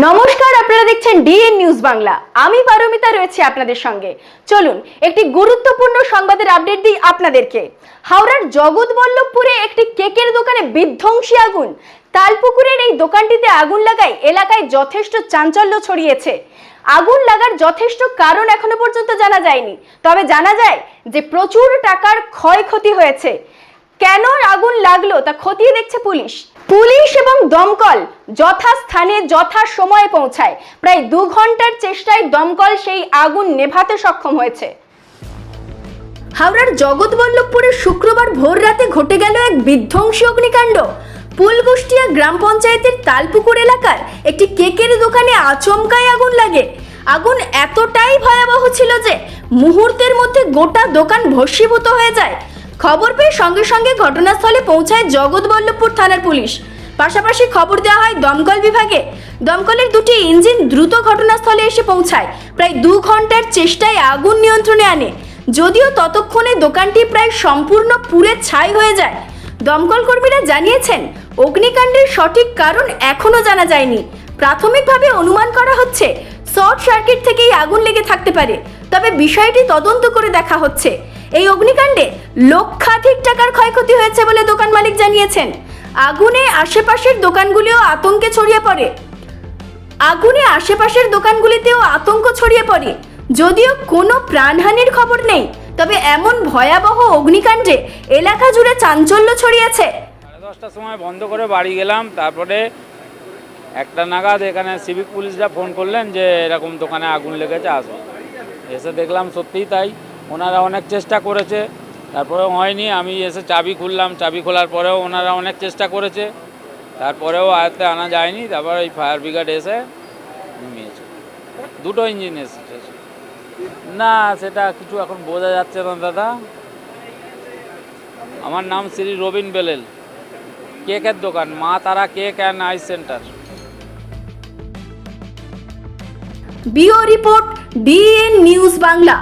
নমস্কার, আপনারা দেখছেন ডিএন নিউজ বাংলা। আমি পারমিতা রয়েছে আপনাদের সঙ্গে। চলুন, একটি গুরুত্বপূর্ণ সংবাদের আপডেট দিই আপনাদেরকে। হাওড়ার জগৎবল্লভপুরে একটি কেকের দোকানে বিধ্বংসী আগুন। তালপুকুরের এই দোকানটিতে আগুন লাগায় এলাকায় যথেষ্ট চাঞ্চল্য ছড়িয়েছে। আগুন লাগার যথেষ্ট কারণ এখনও পর্যন্ত জানা যায়নি। তবে জানা যায় যে প্রচুর টাকার ক্ষয়ক্ষতি হয়েছে। কেন আগুন লাগল তা খতিয়ে দেখছে পুলিশ। পুলিশ এবং দমকল যথাস্থানে যথা সময়ে পৌঁছায়। প্রায় দু ঘণ্টার চেষ্টায় দমকল সেই আগুন নেভাতে সক্ষম হয়েছে। হাওড়ার জগৎবল্লভপুরে শুক্রবার ভোর রাতে ঘটে গেল এক বিধ্বংসী অগ্নিকাণ্ড। পুলগুষ্টিয়া গ্রাম পঞ্চায়েতের তালপুকুর এলাকার একটি কেকের দোকানে আচমকাই আগুন লাগে। আগুন এতটাই ভয়াবহ ছিল যে মুহূর্তের মধ্যে গোটা দোকান ভস্মীভূত হয়ে যায়। খবর পেয়ে সঙ্গে সঙ্গে ঘটনাস্থলে পৌঁছায় জগৎবল্লভপুর থানার পুলিশ। পাশাপাশি খবর দেওয়া হয় দমকল বিভাগে। দমকলের দুটি ইঞ্জিন দ্রুত ঘটনাস্থলে এসে পৌঁছায়। প্রায় দু ঘণ্টার চেষ্টায় আগুন নিয়ন্ত্রণে আনে। যদিও ততক্ষণে দোকানটি প্রায় সম্পূর্ণ পুড়ে ছাই হয়ে যায়। দমকল কর্মীরা জানিয়েছেন, অগ্নিকাণ্ডের সঠিক কারণ এখনও জানা যায়নি। প্রাথমিকভাবে অনুমান করা হচ্ছে, শর্ট সার্কিট থেকেই আগুন লেগে থাকতে পারে। তবে বিষয়টি তদন্ত করে দেখা হচ্ছে। এই অগ্নিকাণ্ডে লক্ষাধিক টাকার ক্ষয়ক্ষতি হয়েছে বলে দোকান মালিক জানিয়েছেন। আগুনে আশেপাশের দোকানগুলিও আতঙ্কে ছড়িয়ে পড়ে। আগুনে আশেপাশের দোকানগুলিতেও আতঙ্ক ছড়িয়ে পড়ে। যদিও কোনো প্রাণহানির খবর নেই, তবে এমন ভয়াবহ অগ্নিকাণ্ডে এলাকা জুড়ে চাঞ্চল্য ছড়িয়েছে। দশটার সময় বন্ধ করে বাড়ি গেলাম, তারপরে একটা নাগাদ এখানে সিভিক পুলিশরা ফোন করলেন যে এরকম দোকানে আগুন লেগেছে আসো এসে দেখলাম সত্যিই তাই। ওনারা অনেক চেষ্টা করেছে, তারপরেও হয়নি। আমি এসে চাবি খুললাম, চাবি খোলার পরেও ওনারা অনেক চেষ্টা করেছে। তারপরেও আয়ত্তে আনা যায়নি, তারপর এই ফায়ার ব্রিগেড এসে নিমিয়েছে দুটো ইঞ্জিন এসেছে। না, সেটা কিছু এখন বোঝা যাচ্ছে না, দাদা। আমার নাম শ্রী রবিন বেলেল। কেকের দোকান, মা তারা কেক অ্যান্ড আইস সেন্টার। বিও রিপোর্ট ডিএন নিউজ বাংলা।